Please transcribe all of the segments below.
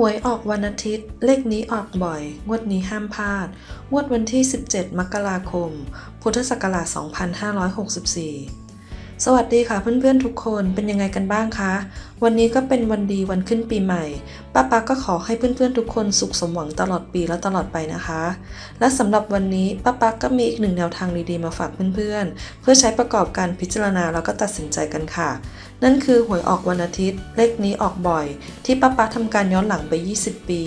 หวยออกวันอาทิตย์ เลขนี้ออกบ่อย งวดนี้ห้ามพลาด งวดวันที่ 17 มกราคม พุทธศักราช 2564 สวัสดีค่ะเพื่อนๆทุกคนเป็นยังไงกันบ้างคะ วันนี้ก็เป็นวันดีวันขึ้นปีใหม่ป้าป๊าก็ขอให้เพื่อนๆทุกคนสุขสมหวังตลอดปีและตลอดไปนะคะ และสำหรับวันนี้ป้าป๊าก็มีอีกหนึ่งแนวทางดีๆมาฝากเพื่อนๆ เพื่อใช้ประกอบการพิจารณาแล้วก็ตัดสินใจกันค่ะ นั่นคือหวยออกวันอาทิตย์ เลขนี้ออกบ่อย ที่ป้าป๊าทำการย้อนหลังไป 20 ปี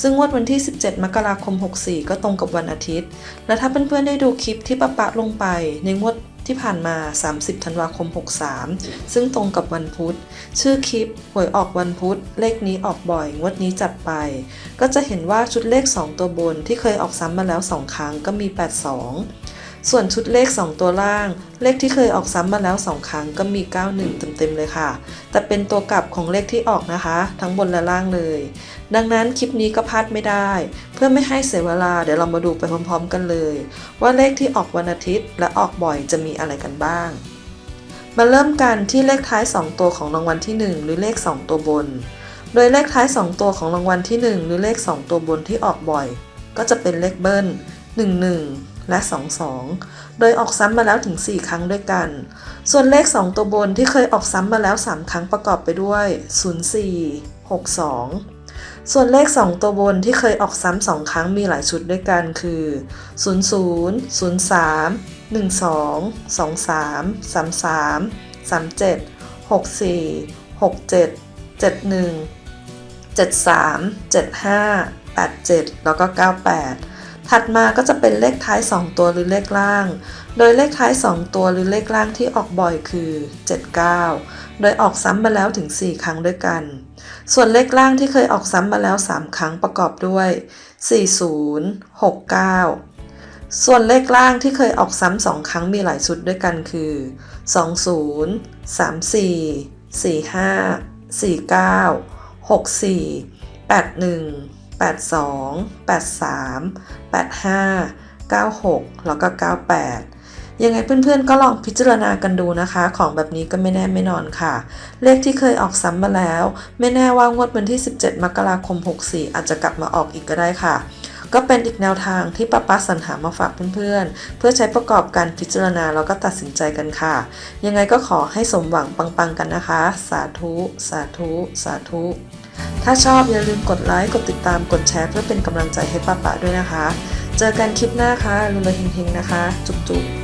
ซึ่งงวดวันที่ 17 มกราคม 64 ก็ตรงกับวันอาทิตย์ และถ้าเพื่อนๆได้ดูคลิปที่ป้าป๊าลงไปในงวด ที่ผ่านมา 30 ธันวาคม 63 ซึ่งตรงกับวันพุธ ชื่อคลิป หวยออกวันพุธ เลขนี้ออกบ่อย งวดนี้จัดไป ก็จะเห็นว่าชุดเลข 2 ตัวบนที่เคยออกซ้ำมาแล้ว 2 ครั้งก็มี 82 ส่วนชุดเลข 2 ตัวล่าง เลขที่เคยออกซ้ำมาแล้ว 2 ครั้งก็มี 91 เต็มๆเลยค่ะ แต่เป็นตัวกลับของเลขที่ออกนะคะ ทั้งบนและล่างเลย ดังนั้นคลิปนี้ก็พลาดไม่ได้ เพื่อไม่ให้เสียเวลาเดี๋ยวเรามาดูไปพร้อมๆ กันเลย ว่าเลขที่ออกวันอาทิตย์ และออกบ่อยจะมีอะไรกันบ้าง มาเริ่มกันที่เลขท้าย 2 ตัวของรางวัลที่ 1 หรือเลข 2 ตัวบน โดยเลขท้าย 2 ตัวของรางวัลที่ 1 หรือเลข 2 ตัวบนที่ออกบ่อย ก็จะเป็นเลขเบิ้ล 11 และ 22 โดยออกซ้ำมาแล้วถึง 4 ครั้งด้วยกัน ส่วนเลข 2 ตัวบนที่เคยออกซ้ำมาแล้ว 3 ครั้งประกอบไปด้วย 04 62 ส่วนเลข 2 ตัวบนที่เคยออกซ้ำ2ครั้งมีหลายชุดด้วยกันคือ 00 03 12 23 33 37 64 67 71 73 75 87 แล้วก็ 98 ถัดมาก็จะเป็นเลขท้าย 2 ตัวหรือเลขล่าง โดยเลขท้าย 2 ตัวหรือเลขล่างที่ออกบ่อยคือ 79 โดยออกซ้ำมาแล้วถึง 4 ครั้งด้วยกัน ส่วนเลขล่างที่เคยออกซ้ำมาแล้ว 3 ครั้งประกอบด้วย 40 69 ส่วนเลขล่างที่เคยออกซ้ำสองครั้งมีหลายชุดด้วยกันคือ 20 34 45 49 64 81 82 83 85 96 แล้วก็ 98 ยังไงเพื่อนๆก็ลองพิจารณากันดูนะคะ ของแบบนี้ก็ไม่แน่ไม่นอนค่ะ เลขที่เคยออกซ้ำมาแล้ว ไม่แน่ว่างวดวันที่ 17 มกราคม 64 อาจจะกลับมาออกอีกก็ได้ค่ะก็เป็นอีกแนวทางที่ป้าป้าสรรหามาฝากเพื่อนๆ เพื่อใช้ประกอบการพิจารณาแล้วก็ตัดสินใจกันค่ะ ยังไงก็ขอให้สมหวังปังๆกันนะคะ สาธุ สาธุ สาธุ ถ้าชอบอย่าลืมกดไลค์ กดติดตาม กดแชร์เพื่อเป็นกำลังใจให้ป้าป๋าด้วยนะคะ เจอกันคลิปหน้าค่ะรุนเลยเฮงๆนะคะ จุ๊บๆ